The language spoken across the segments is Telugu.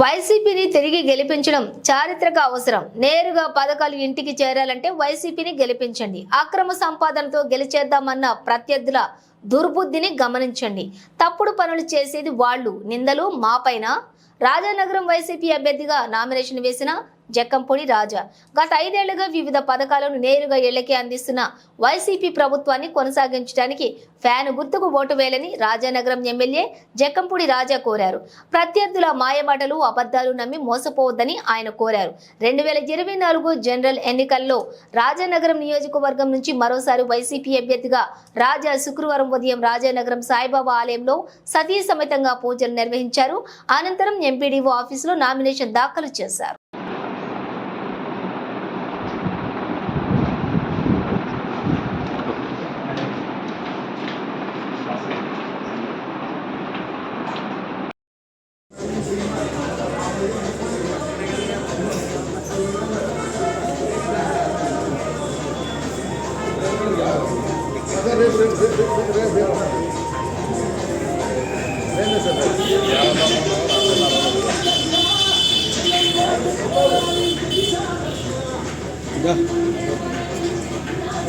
వైసీపీని తిరిగి గెలిపించడం చారిత్రక అవసరం. నేరుగా పథకాలు ఇంటికి చేరాలంటే వైసీపీని గెలిపించండి. అక్రమ సంపాదనతో గెలిచేద్దామన్న ప్రత్యర్థుల దుర్బుద్ధిని గమనించండి. తప్పుడు పనులు చేసేది వాళ్ళు. నిందలు మాపైన రాజానగరం వైసీపీ అభ్యర్థిగా నామినేషన్ వేసిన జక్కంపొడి రాజా. గత ఐదేళ్ళుగా వివిధ పథకాలను నేరుగా ఇళ్ళకే అందిస్తున్న వైసీపీ ప్రభుత్వాన్ని కొనసాగించడానికి ఫ్యాన్ గుర్తుకు ఓటు వేయాలని రాజానగరం ఎమ్మెల్యే జక్కంపూడి రాజా కోరారు. ప్రత్యర్థుల మాయమాటలు అబద్ధాలు నమ్మి మోసపోవద్దని ఆయన కోరారు. రెండు వేల ఇరవై నాలుగు జనరల్ ఎన్నికల్లో రాజానగరం నియోజకవర్గం నుంచి మరోసారి వైసీపీ అభ్యర్థిగా రాజా శుక్రవారం ఉదయం రాజానగరం సాయిబాబా ఆలయంలో సతీ సమేతంగా పూజలు నిర్వహించారు. అనంతరం ఎంపీడీఓ ఆఫీసులో నామినేషన్ దాఖలు చేశారు.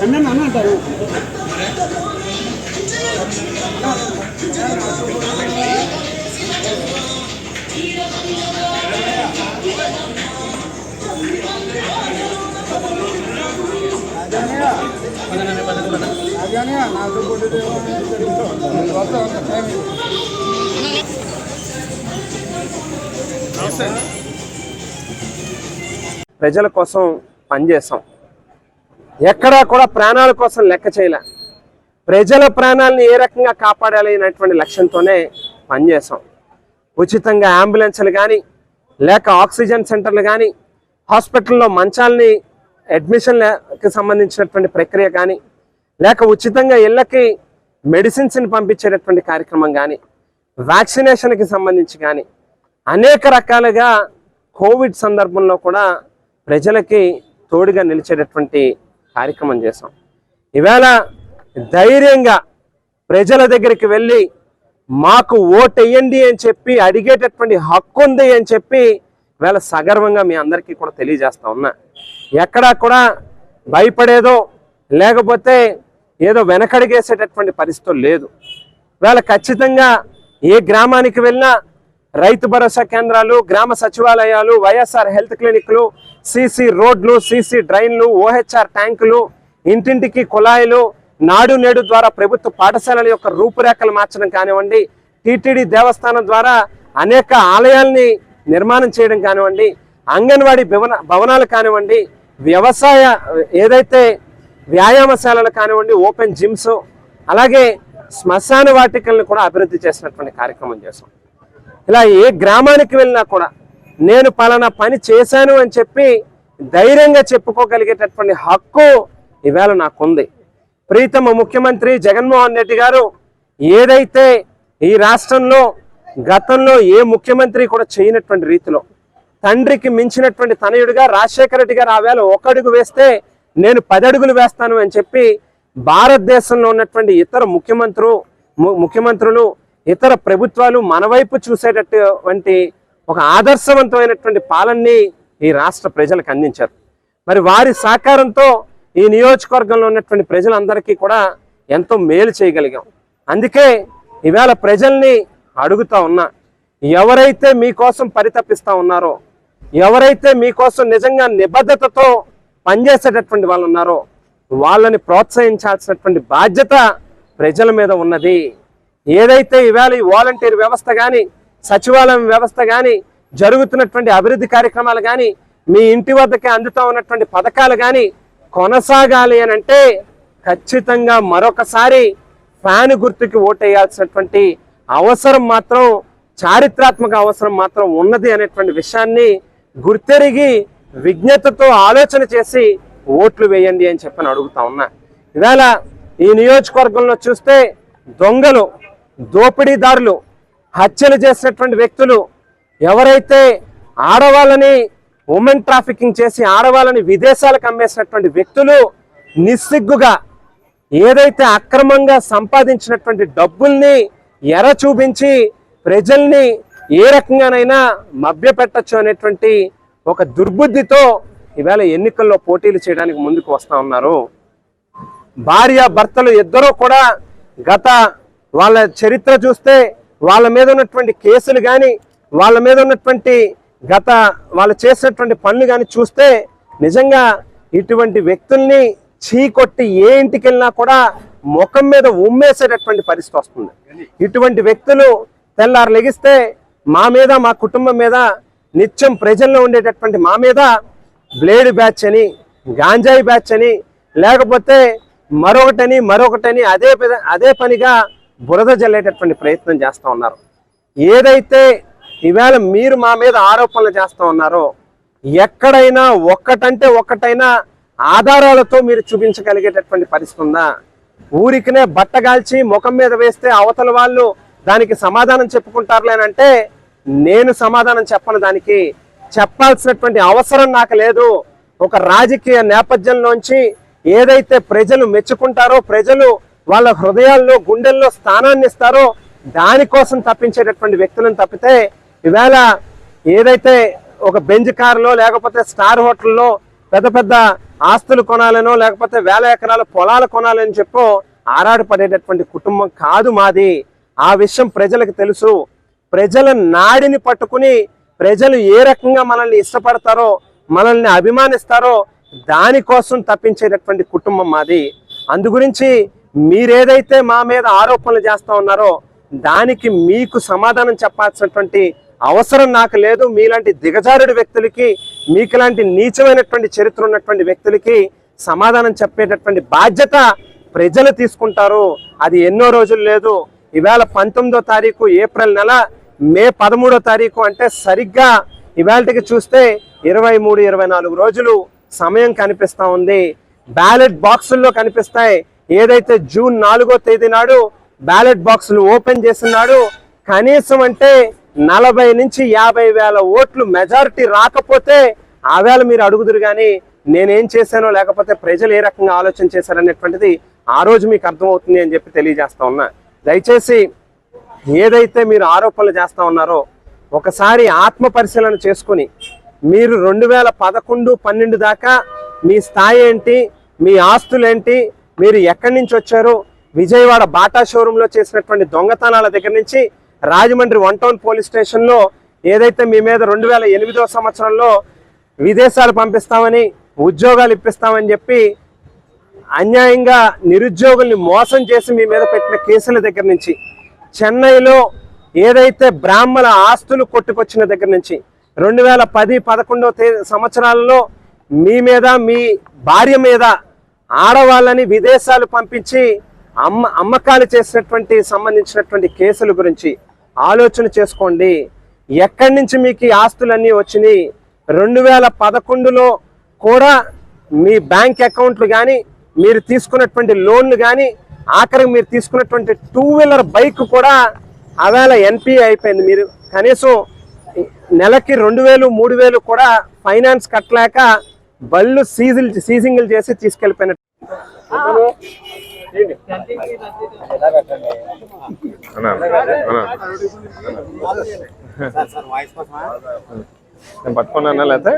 అన్న అన్న అంటారు ప్రజల కోసం పనిచేస్తాం. ఎక్కడా కూడా ప్రాణాల కోసం లెక్క చేయలే. ప్రజల ప్రాణాలను ఏ రకంగా కాపాడాలి అనేటువంటి లక్ష్యంతోనే పనిచేస్తాం. ఉచితంగా అంబులెన్స్లు కానీ లేక ఆక్సిజన్ సెంటర్లు కానీ హాస్పిటల్లో మంచాలని అడ్మిషన్కి సంబంధించినటువంటి ప్రక్రియ కానీ లేక ఉచితంగా ఇళ్ళకి మెడిసిన్స్ని పంపించేటటువంటి కార్యక్రమం కానీ వ్యాక్సినేషన్కి సంబంధించి కానీ అనేక రకాలుగా కోవిడ్ సందర్భంలో కూడా ప్రజలకి తోడుగా నిలిచేటటువంటి కార్యక్రమం చేశాం. ఈవేళ ధైర్యంగా ప్రజల దగ్గరికి వెళ్ళి మాకు ఓటు వేయండి అని చెప్పి అడిగేటటువంటి హక్కు ఉంది అని చెప్పి వేళ సగర్వంగా మీ అందరికీ కూడా తెలియజేస్తా ఉన్నా ఎక్కడా కూడా భయపడేదో లేకపోతే ఏదో వెనకడిగేసేటటువంటి పరిస్థితులు లేదు. వేళ ఖచ్చితంగా ఏ గ్రామానికి వెళ్ళినా రైతు భరోసా కేంద్రాలు గ్రామ సచివాలయాలు వైఎస్ఆర్ హెల్త్ క్లినిక్లు సీసీ రోడ్లు సీసీ డ్రైన్లు ఓహెచ్ఆర్ ట్యాంకులు ఇంటింటికి కుళాయిలు నాడు నేడు ద్వారా ప్రభుత్వ పాఠశాలల యొక్క రూపురేఖలు మార్చడం కానివ్వండి టీటీడీ దేవస్థానం ద్వారా అనేక ఆలయాల్ని నిర్మాణం చేయడం కానివ్వండి అంగన్వాడీ భవన భవనాలు కానివ్వండి వ్యవసాయ ఏదైతే వ్యాయామశాలలు కానివ్వండి ఓపెన్ జిమ్స్ అలాగే శ్మశాన వాటికల్ని కూడా అభివృద్ధి చేసినటువంటి కార్యక్రమం చేశాం. ఇలా ఏ గ్రామానికి వెళ్ళినా కూడా నేను పలానా పని చేశాను అని చెప్పి ధైర్యంగా చెప్పుకోగలిగేటటువంటి హక్కు ఇవాళ నాకుంది. ప్రీతమ ముఖ్యమంత్రి జగన్మోహన్ రెడ్డి గారు ఏదైతే ఈ రాష్ట్రంలో గతంలో ఏ ముఖ్యమంత్రి కూడా చేయనటువంటి రీతిలో తండ్రికి మించినటువంటి తనయుడిగా రాజశేఖర రెడ్డి గారు ఆవేళ వేళ ఒక అడుగు వేస్తే నేను పది అడుగులు వేస్తాను అని చెప్పి భారతదేశంలో ఉన్నటువంటి ఇతర ముఖ్యమంత్రులు ము- ముఖ్యమంత్రులు ఇతర ప్రభుత్వాలు మన వైపు చూసేటటువంటి ఒక ఆదర్శవంతమైనటువంటి పాలనని ఈ రాష్ట్ర ప్రజలకు అందించారు. మరి వారి సహకారంతో ఈ నియోజకవర్గంలో ఉన్నటువంటి ప్రజలందరికీ కూడా ఎంతో మేలు చేయగలిగాం. అందుకే ఈవేళ ప్రజల్ని అడుగుతా ఉన్నా ఎవరైతే మీకోసం పరితపిస్తా ఉన్నారో ఎవరైతే మీకోసం నిజంగా నిబద్ధతతో పనిచేసేటటువంటి వాళ్ళు ఉన్నారో వాళ్ళని ప్రోత్సహించాల్సినటువంటి బాధ్యత ప్రజల మీద ఉన్నది. ఏదైతే ఈవేళ ఈ వాలంటీర్ వ్యవస్థ కానీ సచివాలయం వ్యవస్థ కానీ జరుగుతున్నటువంటి అభివృద్ధి కార్యక్రమాలు కానీ మీ ఇంటి వద్దకే అందుతూ ఉన్నటువంటి పథకాలు కానీ కొనసాగాలి అని అంటే ఖచ్చితంగా మరొకసారి ఫ్యాన్ గుర్తుకి ఓటేయాల్సినటువంటి అవసరం మాత్రం చారిత్రాత్మక అవసరం మాత్రం ఉన్నది అనేటువంటి విషయాన్ని గుర్తెరిగి విజ్ఞతతో ఆలోచన చేసి ఓట్లు వేయండి అని చెప్పని అడుగుతా ఉన్నా. ఇవాళ ఈ నియోజకవర్గంలో చూస్తే దొంగలు దోపిడీదారులు హత్యలు చేసినటువంటి వ్యక్తులు ఎవరైతే ఆడవాళ్ళని ఉమెన్ ట్రాఫికింగ్ చేసి ఆడవాళ్ళని విదేశాలకు అమ్మేసినటువంటి వ్యక్తులు నిస్సిగ్గుగా ఏదైతే అక్రమంగా సంపాదించినటువంటి డబ్బుల్ని ఎర చూపించి ప్రజల్ని ఏ రకంగానైనా మభ్యపెట్టచ్చు అనేటువంటి ఒక దుర్బుద్ధితో ఈవేళ ఎన్నికల్లో పోటీలు చేయడానికి ముందుకు వస్తా ఉన్నారు. భార్య భర్తలు ఇద్దరూ కూడా గత వాళ్ళ చరిత్ర చూస్తే వాళ్ళ మీద ఉన్నటువంటి కేసులు కానీ వాళ్ళ మీద ఉన్నటువంటి గత వాళ్ళు చేసినటువంటి పనులు కానీ చూస్తే నిజంగా ఇటువంటి వ్యక్తుల్ని చీకొట్టి ఏ ఇంటికి వెళ్ళినా కూడా ముఖం మీద ఉమ్మేసేటటువంటి పరిస్థితి వస్తుంది. ఇటువంటి వ్యక్తులు తెల్లారు లెగిస్తే మా మీద మా కుటుంబం మీద నిత్యం ప్రజల్లో ఉండేటటువంటి మా మీద బ్లేడ్ బ్యాచ్ అని గాంజాయి బ్యాచ్ అని లేకపోతే మరొకటని మరొకటని అదే అదే పనిగా బురద జల్లేటటువంటి ప్రయత్నం చేస్తూ ఉన్నారు. ఏదైతే ఈవేళ మీరు మా మీద ఆరోపణలు చేస్తూ ఉన్నారో ఎక్కడైనా ఒక్కటంటే ఒక్కటైనా ఆధారాలతో మీరు చూపించగలిగేటటువంటి పరిస్థితి ఉందా? ఊరికినే బట్టగాల్చి ముఖం మీద వేస్తే అవతల వాళ్ళు దానికి సమాధానం చెప్పుకుంటారులేనంటే నేను సమాధానం చెప్పను దానికి. చెప్పాల్సినటువంటి అవసరం నాకు లేదు. ఒక రాజకీయ నేపథ్యంలోంచి ఏదైతే ప్రజలు మెచ్చుకుంటారో ప్రజలు వాళ్ళ హృదయాల్లో గుండెల్లో స్థానాన్ని ఇస్తారో దానికోసం తప్పించేటటువంటి వ్యక్తులను తప్పితే ఈవేళ ఏదైతే ఒక బెంజ్ కారులో లేకపోతే స్టార్ హోటల్లో పెద్ద పెద్ద ఆస్తులు కొనాలనో లేకపోతే వేల ఎకరాల పొలాలు కొనాలని చెప్పో ఆరాటపడేటటువంటి కుటుంబం కాదు మాది. ఆ విషయం ప్రజలకు తెలుసు. ప్రజల నాడిని పట్టుకుని ప్రజలు ఏ రకంగా మనల్ని ఇష్టపడతారో మనల్ని అభిమానిస్తారో దానికోసం తప్పించేటటువంటి కుటుంబం మాది. అందుగురించి మీరేదైతే మా మీద ఆరోపణలు చేస్తూ ఉన్నారో దానికి మీకు సమాధానం చెప్పాల్సినటువంటి అవసరం నాకు లేదు. మీలాంటి దిగజారుడు వ్యక్తులకి మీకులాంటి నీచమైనటువంటి చరిత్ర ఉన్నటువంటి వ్యక్తులకి సమాధానం చెప్పేటటువంటి బాధ్యత ప్రజలు తీసుకుంటారు. అది ఎన్నో రోజులు లేదు. ఇవాళ పంతొమ్మిదో తారీఖు ఏప్రిల్ నెల మే పదమూడో తారీఖు అంటే సరిగ్గా ఇవాళకి చూస్తే ఇరవై మూడు ఇరవై నాలుగు రోజులు సమయం కనిపిస్తూ ఉంది. బ్యాలెట్ బాక్సుల్లో కనిపిస్తాయి. ఏదైతే జూన్ నాలుగో తేదీ నాడు బ్యాలెట్ బాక్సులు ఓపెన్ చేసినాడు కనీసం అంటే నలభై నుంచి యాభై వేల ఓట్లు మెజారిటీ రాకపోతే ఆ వేళ మీరు అడుగుదురు కానీ నేనేం చేశానో లేకపోతే ప్రజలు ఏ రకంగా ఆలోచన చేశారనేటువంటిది ఆ రోజు మీకు అర్థమవుతుంది అని చెప్పి తెలియజేస్తా ఉన్నా. దయచేసి ఏదైతే మీరు ఆరోపణలు చేస్తూ ఉన్నారో ఒకసారి ఆత్మ పరిశీలన చేసుకుని మీరు రెండు వేల పదకొండు పన్నెండు దాకా మీ స్థాయి ఏంటి మీ ఆస్తులేంటి మీరు ఎక్కడి నుంచి వచ్చారు విజయవాడ బాటా షోరూంలో చేసినటువంటి దొంగతనాల దగ్గర నుంచి రాజమండ్రి వన్ టౌన్ పోలీస్ స్టేషన్లో ఏదైతే మీ మీద రెండు వేల ఎనిమిదో సంవత్సరంలో విదేశాలు పంపిస్తామని ఉద్యోగాలు ఇప్పిస్తామని చెప్పి అన్యాయంగా నిరుద్యోగుల్ని మోసం చేసి మీ మీద పెట్టిన కేసుల దగ్గర నుంచి చెన్నైలో ఏదైతే బ్రాహ్మణ ఆస్తులు కొట్టుకొచ్చిన దగ్గర నుంచి రెండు వేల పది పదకొండో సంవత్సరాలలో మీ మీద మీ భార్య మీద ఆడవాళ్ళని విదేశాలు పంపించి అమ్మ అమ్మకాలు చేసినటువంటి సంబంధించినటువంటి కేసుల గురించి ఆలోచన చేసుకోండి. ఎక్కడి నుంచి మీకు ఆస్తులన్నీ వచ్చినాయి? రెండు వేల పదకొండులో కూడా మీ బ్యాంక్ అకౌంట్లు కానీ మీరు తీసుకున్నటువంటి లోన్లు కానీ ఆఖరికి మీరు తీసుకున్నటువంటి టూ వీలర్ బైక్ కూడా అవేళ ఎన్పిఏ అయిపోయింది. మీరు కనీసం నెలకి రెండు వేలు మూడు వేలు కూడా ఫైనాన్స్ కట్టలేక బళ్ళు సీజిల్ సీజింగ్లు చేసి తీసుకెళ్ళిపోయినట్టు నేను పట్టుకున్నానా లేకపోతే?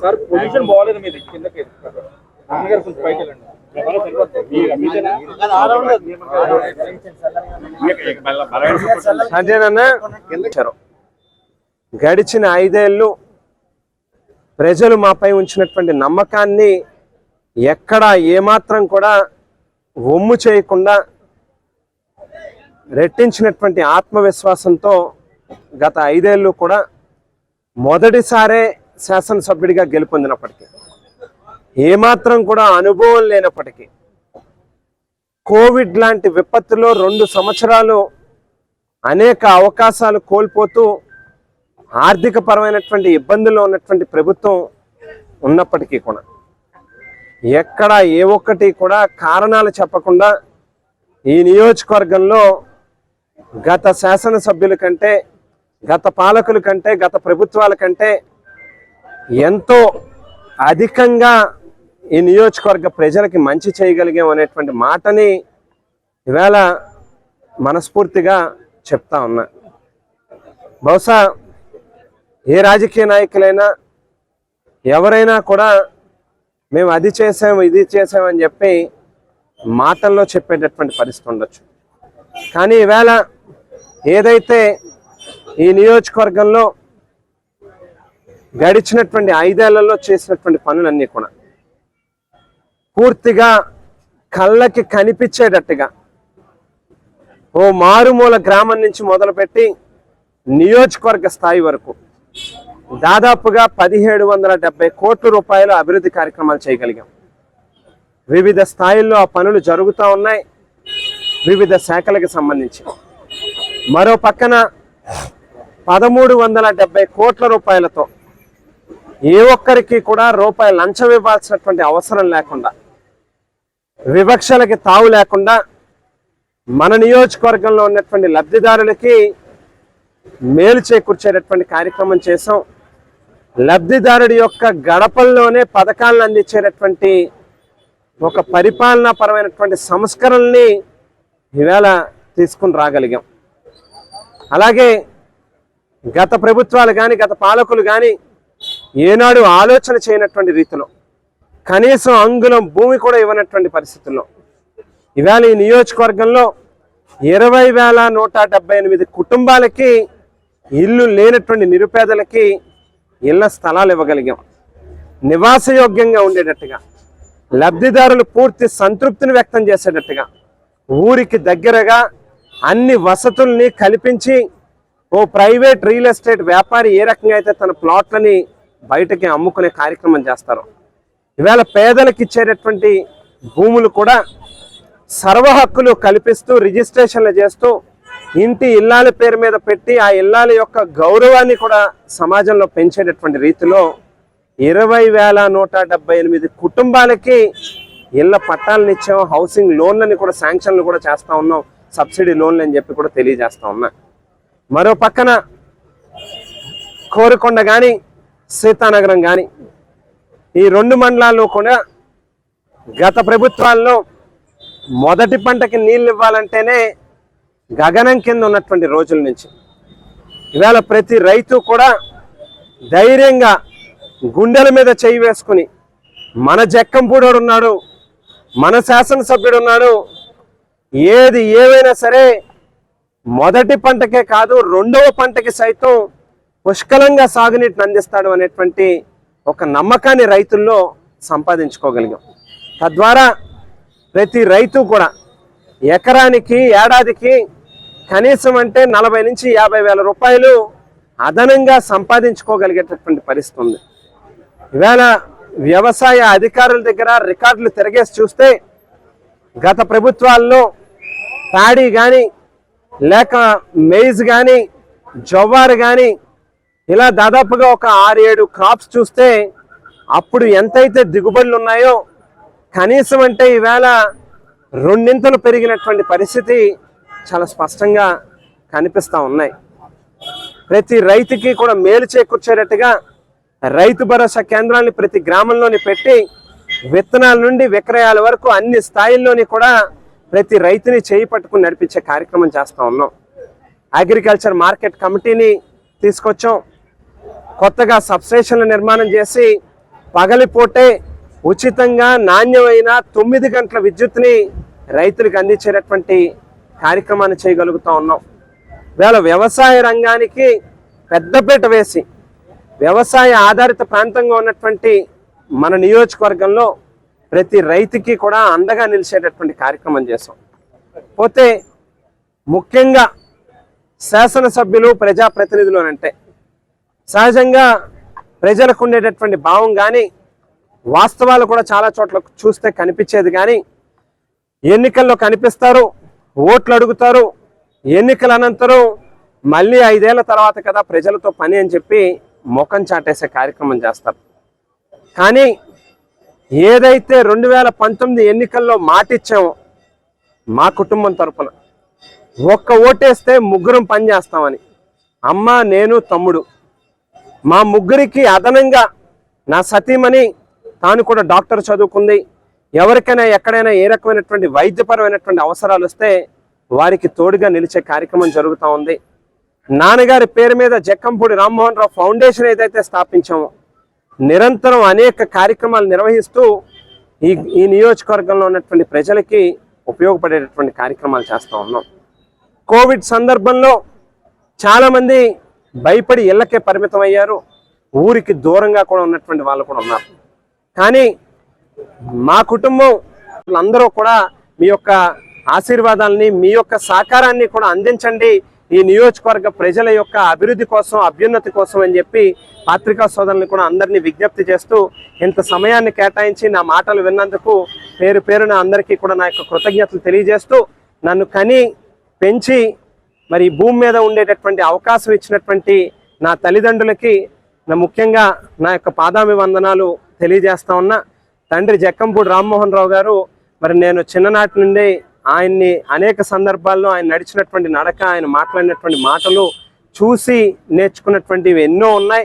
సార్ పొజిషన్ బాగాలేదు మీది. కిందకి అమ్మగారు కొంచెం పైకి వెళ్ళండి. అదేనన్నా ఇచ్చారు. గడిచిన ఐదేళ్ళు ప్రజలు మాపై ఉంచినటువంటి నమ్మకాన్ని ఎక్కడ ఏమాత్రం కూడా ఒమ్ము చేయకుండా రెట్టించినటువంటి ఆత్మవిశ్వాసంతో గత ఐదేళ్ళు కూడా మొదటిసారే శాసనసభ్యుడిగా గెలుపొందినప్పటికీ ఏమాత్రం కూడా అనుభవం లేనప్పటికీ కోవిడ్ లాంటి విపత్తులో రెండు సంవత్సరాలు అనేక అవకాశాలు కోల్పోతూ ఆర్థిక పరమైనటువంటి ఇబ్బందుల్లో ఉన్నటువంటి ప్రభుత్వం ఉన్నప్పటికీ కూడా ఎక్కడ ఏ ఒక్కటి కూడా కారణాలు చెప్పకుండా ఈ నియోజకవర్గంలో గత శాసనసభ్యుల కంటే గత పాలకుల కంటే గత ప్రభుత్వాల కంటే ఎంతో అధికంగా ఈ నియోజకవర్గ ప్రజలకి మంచి చేయగలిగాం అనేటువంటి మాటని ఇవాళ మనస్ఫూర్తిగా చెప్తా ఉన్నా. బహుశా ఏ రాజకీయ నాయకులైనా ఎవరైనా కూడా మేము అది చేసాము ఇది చేసామని చెప్పి మాటల్లో చెప్పేటటువంటి పరిస్థితి ఉండొచ్చు. కానీ ఈవేళ ఏదైతే ఈ నియోజకవర్గంలో గడిచినటువంటి ఐదేళ్ళలో చేసినటువంటి పనులన్నీ కూడా పూర్తిగా కళ్ళకి కనిపించేటట్టుగా ఓ మారుమూల గ్రామం నుంచి మొదలుపెట్టి నియోజకవర్గ స్థాయి వరకు దాదాపుగా పదిహేడు వందల డెబ్బై కోట్ల రూపాయల అభివృద్ధి కార్యక్రమాలు చేయగలిగాం. వివిధ స్థాయిల్లో ఆ పనులు జరుగుతూ ఉన్నాయి. వివిధ శాఖలకు సంబంధించి. మరో పక్కన పదమూడు వందల డెబ్బై కోట్ల రూపాయలతో ఏ ఒక్కరికి కూడా రూపాయి లంచం ఇవ్వాల్సినటువంటి అవసరం లేకుండా వివక్షలకి తావు లేకుండా మన నియోజకవర్గంలో ఉన్నటువంటి లబ్ధిదారులకి మేలు చేకూర్చేటటువంటి కార్యక్రమం చేసాం లబ్ధిదారుడి యొక్క గడపల్లోనే పథకాలను అందించేటటువంటి ఒక పరిపాలనా పరమైనటువంటి సంస్కరణల్ని ఈవేళ తీసుకుని రాగలిగాం. అలాగే గత ప్రభుత్వాలు కానీ గత పాలకులు కానీ ఏనాడు ఆలోచన చేయనటువంటి రీతిలో కనీసం అంగుళం భూమి కూడా ఇవ్వనటువంటి పరిస్థితుల్లో ఇవాళ ఈ నియోజకవర్గంలో ఇరవై వేల నూట డెబ్బై ఎనిమిది కుటుంబాలకి ఇల్లు లేనటువంటి నిరుపేదలకి ఇళ్ళ స్థలాలు ఇవ్వగలిగాం. నివాసయోగ్యంగా ఉండేటట్టుగా లబ్ధిదారులు పూర్తి సంతృప్తిని వ్యక్తం చేసేటట్టుగా ఊరికి దగ్గరగా అన్ని వసతుల్ని కల్పించి ఓ ప్రైవేట్ రియల్ ఎస్టేట్ వ్యాపారి ఏ రకంగా అయితే తన ప్లాట్లని బయటకి అమ్ముకునే కార్యక్రమం చేస్తారు ఇవాళ పేదలకు ఇచ్చేటటువంటి భూములు కూడా సర్వ హక్కులు కల్పిస్తూ రిజిస్ట్రేషన్లు చేస్తూ ఇంటి ఇల్లాల పేరు మీద పెట్టి ఆ ఇల్లాల యొక్క గౌరవాన్ని కూడా సమాజంలో పెంచేటటువంటి రీతిలో ఇరవై వేల నూట డెబ్బై ఎనిమిది కుటుంబాలకి ఇళ్ళ పట్టాలను ఇచ్చాం హౌసింగ్ లోన్లని కూడా శాంక్షన్లు కూడా చేస్తూ ఉన్నాం సబ్సిడీ లోన్లు అని చెప్పి కూడా తెలియజేస్తా ఉన్నా. మరో పక్కన కోరుకొండ కానీ సీతానగరం కానీ ఈ రెండు మండలాల్లో కూడా గత ప్రభుత్వాల్లో మొదటి పంటకి నీళ్ళు ఇవ్వాలంటేనే గగనం కింద ఉన్నటువంటి రోజుల నుంచి. ఇవాళ ప్రతి రైతు కూడా ధైర్యంగా గుండెల మీద చేయి వేసుకుని మన జక్కంపూడోడు ఉన్నాడు మన శాసనసభ్యుడు ఉన్నాడు ఏది ఏవైనా సరే మొదటి పంటకే కాదు రెండవ పంటకి సైతం పుష్కలంగా సాగునీటిని అందిస్తాడు అనేటువంటి ఒక నమ్మకాన్ని రైతుల్లో సంపాదించుకోగలిగాం. తద్వారా ప్రతి రైతు కూడా ఎకరానికి ఏడాదికి కనీసం అంటే నలభై నుంచి యాభై వేల రూపాయలు అదనంగా సంపాదించుకోగలిగేటటువంటి పరిస్థితి ఉంది. ఈవేళ వ్యవసాయ అధికారుల దగ్గర రికార్డులు తిరగేసి చూస్తే గత ప్రభుత్వాల్లో ప్యాడీ కానీ లేక మెయిజ్ కానీ జవ్వారు కానీ ఇలా దాదాపుగా ఒక ఆరు ఏడు క్రాప్స్ చూస్తే అప్పుడు ఎంతైతే దిగుబడులు ఉన్నాయో కనీసం అంటే ఈవేళ రెండింతలు పెరిగినటువంటి పరిస్థితి చాలా స్పష్టంగా కనిపిస్తూ ఉన్నాయి. ప్రతి రైతుకి కూడా మేలు చేకూర్చేటట్టుగా రైతు భరోసా కేంద్రాన్ని ప్రతి గ్రామంలోని పెట్టి విత్తనాల నుండి విక్రయాల వరకు అన్ని స్థాయిల్లోని కూడా ప్రతి రైతుని చేయి పట్టుకుని నడిపించే కార్యక్రమం చేస్తూ ఉన్నాం. అగ్రికల్చర్ మార్కెట్ కమిటీని తీసుకొచ్చాం. కొత్తగా సబ్స్టేషన్ల నిర్మాణం చేసి పగలిపోటే ఉచితంగా నాణ్యమైన తొమ్మిది గంటల విద్యుత్ని రైతులకు అందించేటటువంటి కార్యక్రమాన్ని చేయగలుగుతూ ఉన్నాం. వేళ వ్యవసాయ రంగానికి పెద్దపీట వేసి వ్యవసాయ ఆధారిత ప్రాంతంగా ఉన్నటువంటి మన నియోజకవర్గంలో ప్రతి రైతుకి కూడా అండగా నిలిచేటటువంటి కార్యక్రమం చేసాం పోతే ముఖ్యంగా శాసనసభ్యులు ప్రజాప్రతినిధులు అని అంటే సహజంగా ప్రజలకు ఉండేటటువంటి భావం కానీ వాస్తవాలు కూడా చాలా చోట్ల చూస్తే కనిపించేది కానీ ఎన్నికల్లో కనిపిస్తారు ఓట్లు అడుగుతారు ఎన్నికల అనంతరం మళ్ళీ ఐదేళ్ళ తర్వాత కదా ప్రజలతో పని అని చెప్పి ముఖం చాటేసే కార్యక్రమం చేస్తారు. కానీ ఏదైతే రెండు వేల పంతొమ్మిది ఎన్నికల్లో మాటిచ్చామో మా కుటుంబం తరపున ఒక్క ఓటేస్తే ముగ్గురం పని చేస్తామని అమ్మ నేను తమ్ముడు మా ముగ్గురికి అదనంగా నా సతీమణి తాను కూడా డాక్టర్ చదువుకుంది. ఎవరికైనా ఎక్కడైనా ఏ రకమైనటువంటి వైద్యపరమైనటువంటి అవసరాలు వస్తే వారికి తోడుగా నిలిచే కార్యక్రమం జరుగుతూ ఉంది. నాన్నగారి పేరు మీద జక్కంపూడి రామ్మోహన్ రావు ఫౌండేషన్ ఏదైతే స్థాపించామో నిరంతరం అనేక కార్యక్రమాలు నిర్వహిస్తూ ఈ ఈ నియోజకవర్గంలో ఉన్నటువంటి ప్రజలకి ఉపయోగపడేటటువంటి కార్యక్రమాలు చేస్తూ ఉన్నాం. కోవిడ్ సందర్భంలో చాలామంది భయపడి ఇళ్ళకే పరిమితం అయ్యారు ఊరికి దూరంగా కూడా ఉన్నటువంటి వాళ్ళు కూడా ఉన్నారు. కానీ మా కుటుంబం అందరూ కూడా మీ యొక్క ఆశీర్వాదాలని మీ యొక్క సహకారాన్ని కూడా అందించండి. ఈ నియోజకవర్గ ప్రజల యొక్క అభివృద్ధి కోసం అభ్యున్నతి కోసం అని చెప్పి పాత్రికా సోదరులను కూడా అందరినీ విజ్ఞప్తి చేస్తూ ఇంత సమయాన్ని కేటాయించి నా మాటలు విన్నందుకు పేరు పేరున అందరికీ కూడా నా యొక్క కృతజ్ఞతలు తెలియజేస్తూ నన్ను కని పెంచి మరి భూమి మీద ఉండేటటువంటి అవకాశం ఇచ్చినటువంటి నా తల్లిదండ్రులకి నా ముఖ్యంగా నా యొక్క పాదామి వందనాలు తెలియజేస్తా ఉన్నా. తండ్రి జక్కంపూడి రామ్మోహన్ రావు గారు మరి నేను చిన్ననాటి నుండి ఆయన్ని అనేక సందర్భాల్లో ఆయన నడిచినటువంటి నడక ఆయన మాట్లాడినటువంటి మాటలు చూసి నేర్చుకున్నటువంటివి ఎన్నో ఉన్నాయి.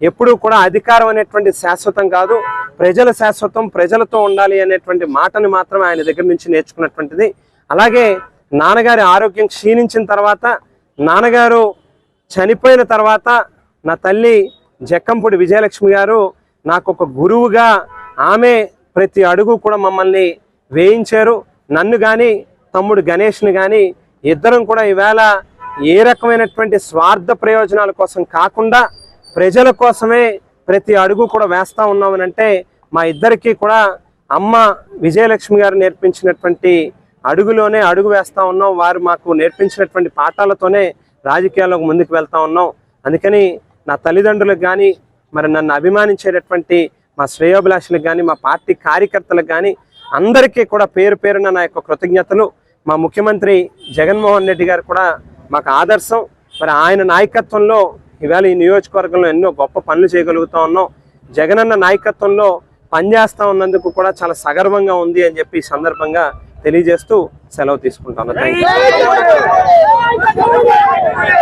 ఎప్పుడూ కూడా అధికారం అనేటువంటి శాశ్వతం కాదు. ప్రజల శాశ్వతం ప్రజలతో ఉండాలి అనేటువంటి మాటని మాత్రం ఆయన దగ్గర నుంచి నేర్చుకున్నటువంటిది. అలాగే నాన్నగారి ఆరోగ్యం క్షీణించిన తర్వాత నాన్నగారు చనిపోయిన తర్వాత నా తల్లి జక్కంపూడి విజయలక్ష్మి గారు నాకు ఒక గురువుగా ఆమె ప్రతి అడుగు కూడా మమ్మల్ని వేయించారు. నన్ను కానీ తమ్ముడు గణేష్ని కానీ ఇద్దరం కూడా ఈవేళ ఏ రకమైనటువంటి స్వార్థ ప్రయోజనాల కోసం కాకుండా ప్రజల కోసమే ప్రతి అడుగు కూడా వేస్తూ ఉన్నామని అంటే మా ఇద్దరికీ కూడా అమ్మ విజయలక్ష్మి గారు నేర్పించినటువంటి అడుగులోనే అడుగు వేస్తూ ఉన్నాం. వారు మాకు నేర్పించినటువంటి పాఠాలతోనే రాజకీయాల్లోకి ముందుకు వెళ్తూ ఉన్నాం. అందుకని నా తల్లిదండ్రులకు కానీ మరి నన్ను అభిమానించేటటువంటి మా శ్రేయోభిలాషులకు కానీ మా పార్టీ కార్యకర్తలకు కానీ అందరికీ కూడా పేరు పేరున నా యొక్క కృతజ్ఞతలు. మా ముఖ్యమంత్రి జగన్మోహన్ రెడ్డి గారు కూడా మాకు ఆదర్శం. మరి ఆయన నాయకత్వంలో ఇవాళ ఈ నియోజకవర్గంలో ఎన్నో గొప్ప పనులు చేయగలుగుతా ఉన్నాం. జగనన్న నాయకత్వంలో పనిచేస్తా ఉన్నందుకు కూడా చాలా సగర్వంగా ఉంది అని చెప్పి ఈ సందర్భంగా తెలియజేస్తూ సెలవు తీసుకుంటాను. Thank you